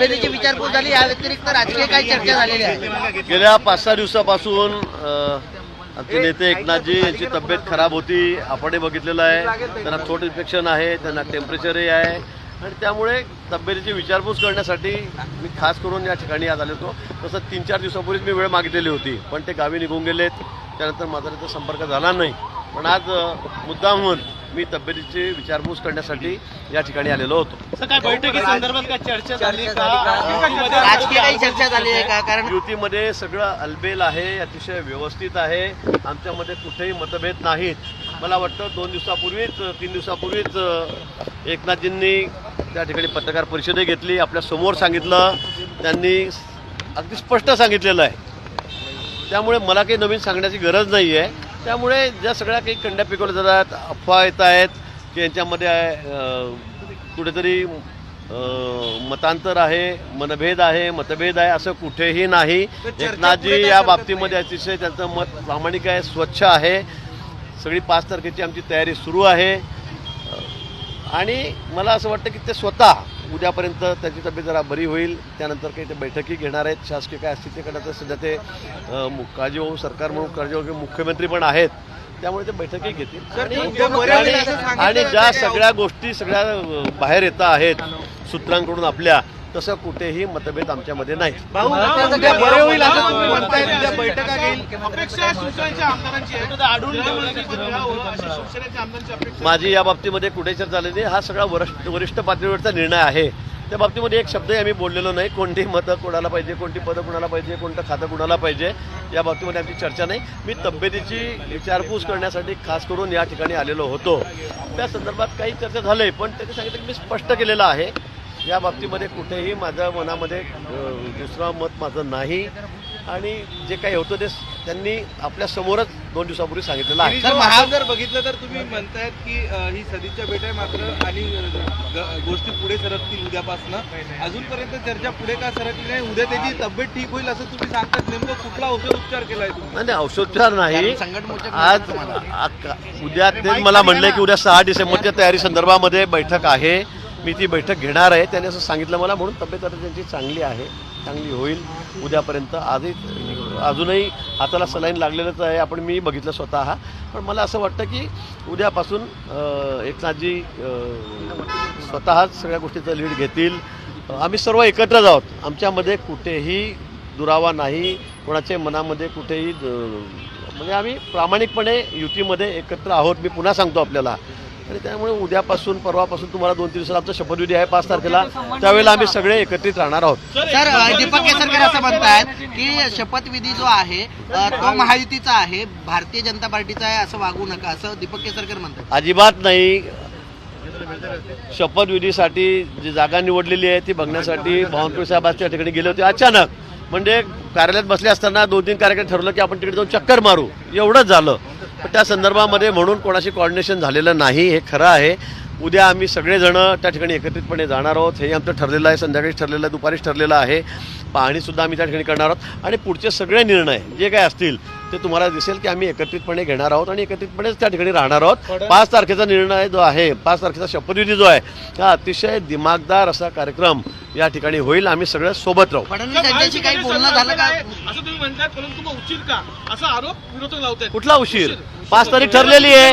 तब्येतीची विचारपूस झाली या व्यतिरिक्त राजकीय काही चर्चा झालेली आहे. गेल्या पाच सहा दिवसापासून अ, आमचे नेते एकनाथजी यांची तब्येत खराब होती. आपणही बघितलेलं आहे. त्यांना थ्रोट इन्फेक्शन आहे त्यांना टेम्परेचरही आहे. आणि त्यामुळे तब्येतीची विचारपूस करण्यासाठी मी खास करून या ठिकाणी आज आलो होतो. तसं तीन चार दिवसापूर्वीच मी वेळ मागितलेली होती. पण ते गावी निघून गेलेत. त्यानंतर माझा त्याचा संपर्क झाला नाही. पण आज अ, मुद्दाम म्हणून मी तब्येतीची विचारपूस करण्यासाठी या ठिकाणी आलेलो होतो. सर काय बैठकी संदर्भात काय चर्चा झाली का? राजकीय काही चर्चा झाली आहे का? कारण युतीमध्ये सगळं अलबेल आहे अतिशय व्यवस्थित आहे. आमच्यामध्ये कुठेही मतभेद नाहीत. मला वाटतं दोन दिवसापूर्वीच तीन दिवसापूर्वीच अ, एकनाथजींनी त्या ठिकाणी पत्रकार परिषदही घेतली. आपल्यासमोर सांगितलं. त्यांनी अगदी स्पष्ट सांगितलेलं आहे. त्यामुळे मला काही नवीन सांगण्याची गरज नाही आहे त्यामुळे ज्या सगळ्या काही कंड्या पिकवल्या जातात अफवा येत आहेत की यांच्यामध्ये कुठेतरी मतांतर आहे मनभेद आहे मतभेद आहे असं कुठेही नाही. एकनाथजी या बाबतीमध्ये अतिशय त्यांचं मत प्रामाणिक आहे स्वच्छ आहे. सगळी पाच तारखेची आमची तयारी सुरू आहे. आणि मला असं वाटतं की ते स्वतः उद्यापर्यंत त्याची तब्येत जरा बरी होईल. त्यानंतर काही ते बैठकी घेणार आहेत. शासकीय काय असतील ते करण्याचं सध्या ते काळजीवाहू सरकार म्हणून काळजीवाहू मुख्यमंत्री पण आहेत. त्यामुळे ते बैठकी घेतील. आणि- ज्या सगळ्या गोष्टी सगळ्या बाहेर येत आहेत सूत्रांकडून आपल्या तसं कुठेही मतभेद आमच्यामध्ये नाही. बैठका घेईल. माझी या बाबतीमध्ये कुठे चर्चा झाली नाही. हा सगळा वरिष्ठ वरिष्ठ पातळीवरचा निर्णय आहे. त्या बाबतीमध्ये एक शब्दही आम्ही बोललेलो नाही. कोणती मतं कोणाला पाहिजे कोणती पदं कोणाला पाहिजे कोणतं खातं कोणाला पाहिजे या बाबतीमध्ये आमची चर्चा नाही. मी तब्येतीची विचारपूस करण्यासाठी खास करून या ठिकाणी आलेलो होतो. त्या संदर्भात काही चर्चा झाली पण त्यांनी सांगितलं की मी स्पष्ट केलेलं आहे. या बाबतीमध्ये कुठेही माझ्या मनामध्ये दुसरं मत माझं नाही. आणि जे काही होतं ते त्यांनी आपल्या समोरच दोन दिवसापूर्वी सांगितलेलं आहे. सर महा जर बघितलं तर तुम्ही म्हणतायत की ही सदिच्छा भेट आहे मात्र आणि गोष्टी पुढे सरकतील उद्यापासनं. अजूनपर्यंत चर्चा पुढे का सरकली नाही? उद्या त्याची तब्येत ठीक होईल असं तुम्ही सांगतात. नेमकं कुठला औषध उपचार केलाय तुम्ही? नाही औषधोपचार नाही. आज उद्या तेच मला म्हणले की उद्या सहा डिसेंबरच्या तयारी संदर्भामध्ये बैठक आहे. मी ती बैठक घेणार आहे. त्याने असं सांगितलं मला. म्हणून तब्येत आता त्यांची चांगली आहे. चांगली होईल. उद्यापर्यंत आजही अजूनही हाताला सलाईन लागलेलंच आहे. आपण मी बघितलं स्वतः. पण मला असं वाटतं की उद्यापासून एकनाथजी स्वतःच सगळ्या गोष्टीचं लीड घेतील. आम्ही सर्व एकत्रच आहोत आमच्यामध्ये कुठेही दुरावा नाही. कोणाच्या मनामध्ये कुठेही म्हणजे आम्ही प्रामाणिकपणे युतीमध्ये एकत्र आहोत. मी पुन्हा सांगतो आपल्याला. आणि त्यामुळे उद्यापासून परवापासून तुम्हाला दोन तीन दिवसात आमचा शपथविधी आहे पाच तारखेला. त्यावेळेला आम्ही सगळे एकत्रित राहणार आहोत. सर दीपक केसरकर असं म्हणतायत की शपथविधी जो आहे तो महायुतीचा आहे भारतीय जनता पार्टीचा आहे असं वागू नका असं दीपक केसरकर म्हणतात. अजिबात नाही. शपथविधीसाठी जी जागा निवडलेली आहे ती बघण्यासाठी बावनकुळे साहेब आज त्या ठिकाणी गेले होते. अचानक म्हणजे कार्यालयात बसले असताना दोन तीन कार्यक्रम ठरवलं की आपण तिकडे जाऊन चक्कर मारू. एवढंच झालं. त्या संदर्भामध्ये म्हणून कोणाशी कॉर्डिनेशन झालेलं नाही हे खरं आहे. उद्या आम्ही सगळेजण त्या ठिकाणी एकत्रितपणे जाणार आहोत. हे आमचं ठरलेलं आहे. संध्याकाळी ठरलेलं आहे. दुपारीच ठरलेलं आहे. पाहणीसुद्धा आम्ही त्या ठिकाणी करणार आहोत. आणि पुढचे सगळे निर्णय जे काय असतील ते तुम्हाला दिसेल की आम्ही एकत्रितपणे घेणार आहोत आणि एकत्रितपणेच त्या ठिकाणी राहणार आहोत. पाच तारखेचा निर्णय जो आहे पाच तारखेचा शपथविधी जो आहे हा अतिशय दिमागदार असा कार्यक्रम या ठिकाणी होईल. आम्ही सगळं सोबत राहू. लावतायत. कुठला उशीर? पाच तारीख ठरलेली आहे.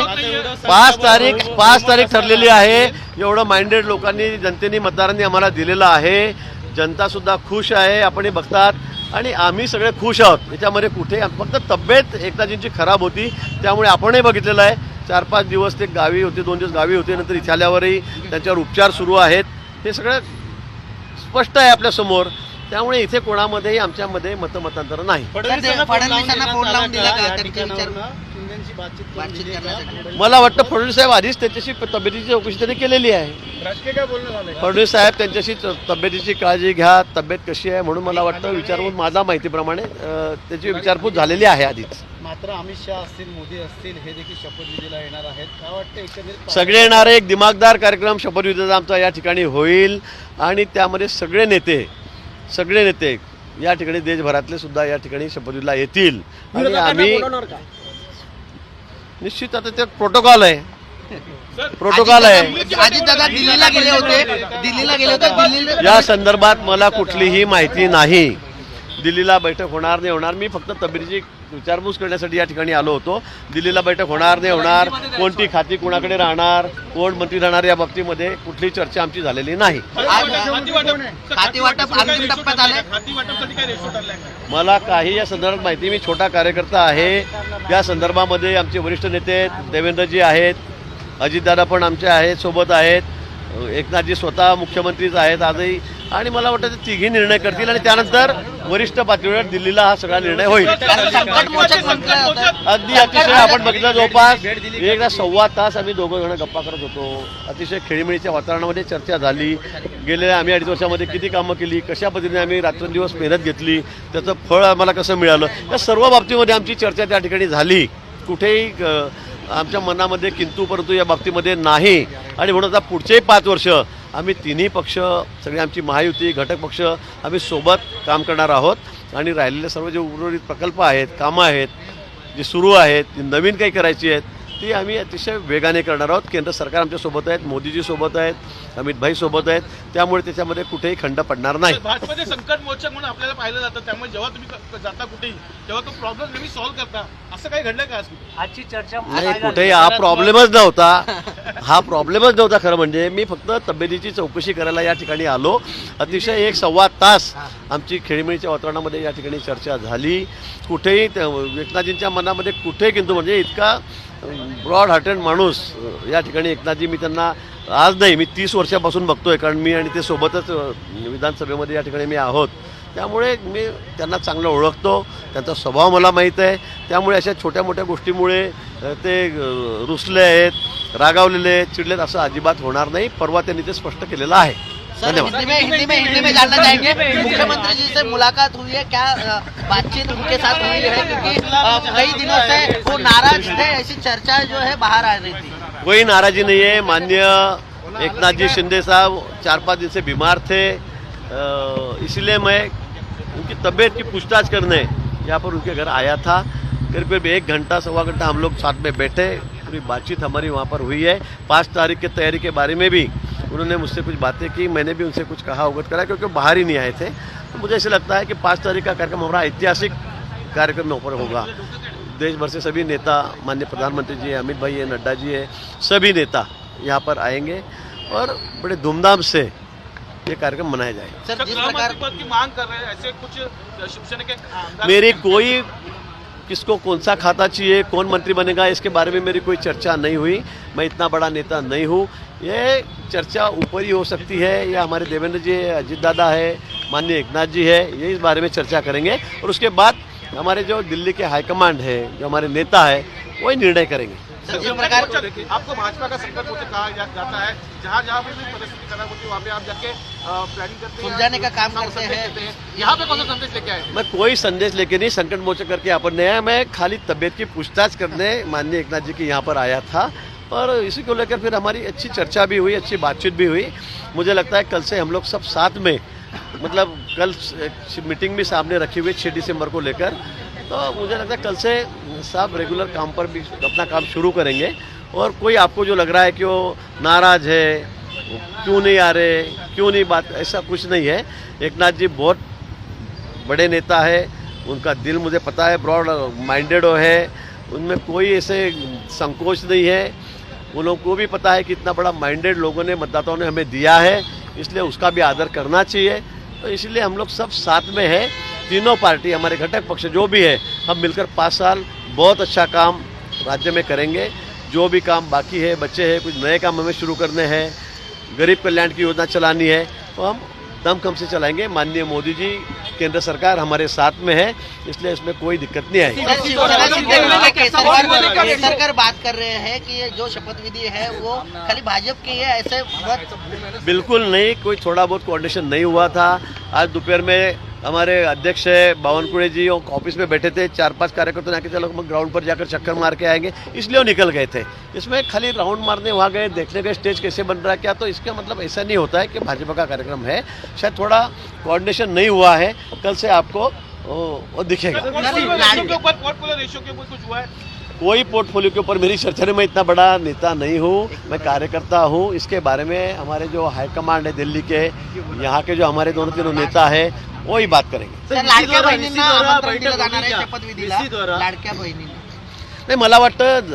पाच तारीख पाच तारीख ठरलेली आहे एवढं माइंडेड लोकांनी जनतेने मतदारांनी आम्हाला दिलेलं आहे. जनता सुद्धा खुश आहे आपण हे बघतात. आणि आम्ही सगळे खुश आहोत. याच्यामध्ये कुठे फक्त तब्येत एकनाथजींची खराब होती त्यामुळे आपणही बघितलेलं आहे. चार पाच दिवस ते गावी होते दोन दिवस गावी होते नंतर इथे आल्यावरही त्यांच्यावर उपचार सुरू आहेत. हे सगळं स्पष्ट आहे आपल्यासमोर त्यामुळे इथे कोणामध्येही आमच्यामध्ये मतमतांतर नाही. दिला का करण्यासाठी मला वाटतं फडणवीस साहेब आधीच त्यांच्याशी तब्येतीची चौकशी त्यांनी केलेली आहे. राजकीय काय बोलणं झालंय? फडणवीस साहेब त्यांच्याशी त- तब्येतीची काळजी घ्या तब्येत कशी आहे म्हणून मला वाटतं विचारपूस माझा माहितीप्रमाणे अं, त्याची विचारपूस झालेली आहे आधीच. मात्र अमित शहा असतील मोदी असतील हे देखील शपथविधीला येणार आहेत. काय वाटतं एकंदरीत सगळे येणारे एक दिमागदार कार्यक्रम शपथविधीचा आमचा या ठिकाणी होईल. आणि त्यामध्ये सगळे नेते सगळे नेते या ठिकाणी देशभरातले सुद्धा या ठिकाणी शपथविधीला येतील. आणि आम्ही निश्चित आता ते प्रोटोकॉल आहे. प्रोटोकॉल आहे. दादा दिल्लीला गेले होते. दिल्लीला गेले होते. दिल्लीला या संदर्भात मला कुठलीही माहिती नाही. दिल्लीला बैठक होणार नाही होणार. मी फक्त तब्येतीची विचारपूस करण्यासाठी या ठिकाणी आलो होतो. दिल्लीला बैठक होणार नाही होणार. कोणती खाती कुणाकडे राहणार कोण मंत्री राहणार या बाबतीमध्ये कुठलीही चर्चा आमची झालेली नाही. आज खाती वाटप खाती वाटप अंतिम टप्प्यात आलंय. खाती वाटपसाठी काय रेशो ठरलाय? का? मला काही या संदर्भात माहिती मी छोटा कार्यकर्ता आहे. या संदर्भामध्ये आमचे वरिष्ठ नेते आहेत, देवेंद्रजी आहेत अजितदादा पण आमचे आहेत सोबत आहेत. एकनाथजी स्वतः मुख्यमंत्रीच आहेत आजही. आणि मला वाटतं ते तिघी निर्णय करतील आणि त्यानंतर वरिष्ठ पातळीवर दिल्लीला हा सगळा निर्णय होईल. अगदी अतिशय आपण बघितलं जवळपास एकदा सव्वा तास आम्ही दोघं जण गप्पा करत होतो. अतिशय खेळीमेळीच्या वातावरणामध्ये चर्चा झाली. गेल्या आम्ही अडीच वर्षामध्ये किती कामं केली कशा पद्धतीने आम्ही रात्रंदिवस मेहनत घेतली त्याचं फळ आम्हाला कसं मिळालं या सर्व बाबतीमध्ये आमची चर्चा त्या ठिकाणी झाली. कुठेही आमच्या मनामध्ये किंतु परंतु या बाबतीमध्ये नाही. आणि म्हणून आता पुढचेही पाच वर्ष आम्ही तिन्ही पक्ष सगळे आमची महायुती घटक पक्ष आम्ही सोबत काम करणार आहोत. आणि राहिलेले सर्व जे उर्वरित प्रकल्प आहेत कामं आहेत जे सुरू आहेत ती नवीन काही करायची आहेत ती आम्ही अतिशय वेगाने करणार आहोत. केंद्र सरकार आमच्यासोबत आहेत मोदीजी सोबत आहेत अमित भाई सोबत आहेत. त्यामुळे त्याच्यामध्ये कुठेही खंड पडणार नाही. भाजपचे संकट मोचक म्हणून आपल्याला पाहिलं जातं. त्यामुळे जेव्हा तुम्ही जाता कुठेही तेव्हा तो प्रॉब्लेम नेहमी सॉल्व्ह करता. असं काही घडलंय का आज? आजची चर्चा नाही कुठेही हा प्रॉब्लेमच नव्हता. हा प्रॉब्लेमच नव्हता खरं म्हणजे. मी फक्त तब्येतीची चौकशी करायला या ठिकाणी आलो. अतिशय एक सव्वा तास आमची खेळीमेळीच्या वातावरणामध्ये या ठिकाणी चर्चा झाली. कुठेही त्या- एकनाथजींच्या मनामध्ये कुठे किंतु म्हणजे इतका ब्रॉड हार्टेड माणूस या ठिकाणी एकनाथजी मी त्यांना आज नाही मी तीस वर्षापासून बघतो आहे कारण मी आणि ते सोबतच विधानसभेमध्ये या ठिकाणी मी आहोत. त्यामुळे मी त्यांना चांगलं ओळखतो त्यांचा स्वभाव मला माहीत आहे. त्यामुळे अशा छोट्या मोठ्या गोष्टीमुळे ते रुसले आहेत रागावलेले आहेत चिडलेत असं अजिबात होणार नाही. परवा त्यांनी ते स्पष्ट केलेलं आहे. धन्यवाद। हिंदी में हिंदी में हिंदी में जानना चाहेंगे। मुख्यमंत्री जी से मुलाकात हुई है। क्या बातचीत उनके साथ हुई है? क्योंकि कई दिनों से वो नाराज़ थे ऐसी चर्चा जो है बाहर आ रही थी। कोई नाराजी नहीं है। माननीय एकनाथ जी शिंदे साहब चार पाँच दिन से बीमार थे। इसलिए मैं उनकी तबीयत की पूछताछ करने यहाँ पर उनके घर आया था। करीब करीब एक घंटा सवा घंटा हम लोग साथ में बैठे। पूरी बातचीत हमारी वहाँ पर हुई है। पाँच तारीख की तैयारी के बारे में भी उन्होंने मुझसे कुछ बातें की मैंने भी उनसे कुछ कहा अवगत करा क्योंकि बाहर ही नहीं आए थे। तो मुझे ऐसा लगता है कि पाँच तारीख का कार्यक्रम हमारा ऐतिहासिक कार्यक्रम ऊपर होगा। देश भर से सभी नेता माननीय प्रधानमंत्री जी हैं अमित भाई है नड्डा जी है सभी नेता यहाँ पर आएँगे और बड़े धूमधाम से ये कार्यक्रम मनाया जाएगा। सर जिस प्रकार की मांग कर रहे हैं ऐसे कुछ शिवसेना के मेरी कोई किसको कौन सा खाता चाहिए कौन मंत्री बनेगा इसके बारे में मेरी कोई चर्चा नहीं हुई। मैं इतना बड़ा नेता नहीं हूँ। ये चर्चा ऊपर ही हो सकती है। या हमारे देवेंद्र जी अजीत दादा है माननीय एकनाथ जी है ये इस बारे में चर्चा करेंगे। और उसके बाद हमारे जो दिल्ली के हाईकमांड है जो हमारे नेता है वही निर्णय करेंगे। प्रकार आपको भाजपा का संकट मोचक कहा जा- जाता है। जहाँ जहाँ भी परिस्थिति खराब होती है वहाँ पे आप जाके प्लानिंग करते हैं सुलझाने का काम करते हैं। यहाँ पे कौन सा संदेश लेके आए? मैं कोई संदेश लेके नहीं संकट मोचक करके यहाँ पर नहीं आया मैं खाली तबियत की पूछताछ करने माननीय एकनाथ जी के यहाँ पर आया था। और इसी को लेकर फिर हमारी अच्छी चर्चा भी हुई, अच्छी बातचीत भी हुई। मुझे लगता है कल से हम लोग सब साथ में मतलब कल मीटिंग भी सामने रखी हुई छः दिसंबर को लेकर। तो मुझे लगता है कल से सब रेगुलर काम पर भी अपना काम शुरू करेंगे। और कोई आपको जो लग रहा है कि वो नाराज़ है, क्यों नहीं आ रहे, क्यों नहीं बात, ऐसा कुछ नहीं है। एकनाथ जी बहुत बड़े नेता है, उनका दिल मुझे पता है, ब्रॉड माइंडेड है, उनमें कोई ऐसे संकोच नहीं है। उन लोगों को भी पता है कि इतना बड़ा माइंडेड लोगों ने, मतदाताओं ने हमें दिया है, इसलिए उसका भी आदर करना चाहिए। तो इसलिए हम लोग सब साथ में हैं, तीनों पार्टी, हमारे घटक पक्ष जो भी है, हम मिलकर पाँच साल बहुत अच्छा काम राज्य में करेंगे। जो भी काम बाकी है बच्चे हैं, कुछ नए काम हमें शुरू करने हैं, गरीब कल्याण की योजना चलानी है तो हम दमखम से चलाएँगे। माननीय मोदी जी केंद्र सरकार हमारे साथ में है इसलिए इसमें कोई दिक्कत नहीं आएगी। सरकार बात कर रहे हैं कि जो शपथ विधि है वो खाली भाजपा की है ऐसे बिल्कुल नहीं कोई थोड़ा बहुत कोऑर्डिनेशन नहीं हुआ था। आज दोपहर में हमारे अध्यक्ष है बावनकुड़े जी ऑफ़िस में बैठे थे चार पाँच कार्यकर्ता ने आके चलो हम ग्राउंड पर जाकर चक्कर मार के आएँगे। इसलिए वो निकल गए थे। इसमें खाली राउंड मारने वहाँ गए देखने गए स्टेज कैसे बन रहा है क्या? तो इसका मतलब ऐसा नहीं होता है कि भाजपा का कार्यक्रम है। शायद थोड़ा कोऑर्डिनेशन नहीं हुआ है। कल से आपको वो दिखेगा। कोई पोर्टफोलियो के ऊपर मेरी चर्चा नहीं मैं इतना बड़ा नेता नहीं हूँ मैं कार्यकर्ता हूँ। इसके बारे में हमारे जो हाईकमांड है दिल्ली के यहाँ के जो हमारे दोनों तीनों नेता है वही बात करेंगे। सर लाडक्या बहिणींना आमंत्रण दिलं जाणार आहे शपथविधीला लाडक्या बहिणींना. नाही मला वाटतं ज-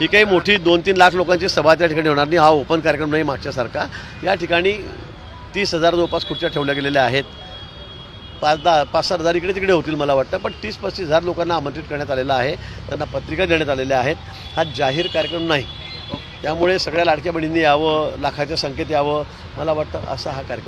ही काही मोठी दोन तीन लाख लोकांची सभा त्या ठिकाणी होणार नाही. हा ओपन कार्यक्रम नाही मागच्यासारखा. या ठिकाणी तीस हजार जवळपास खुर्च्या ठेवल्या गेलेल्या आहेत. पाच दहा पाच सात हजार इकडे तिकडे होतील मला वाटतं पण तीस पस्तीस हजार लोकांना आमंत्रित करण्यात आलेलं आहे. त्यांना पत्रिका देण्यात आलेल्या आहेत. हा जाहीर कार्यक्रम नाही. त्यामुळे सगळ्या लाडक्या बहिणींनी यावं लाखाच्या संख्येत यावं. मला वाटतं असा हा कार्यक्रम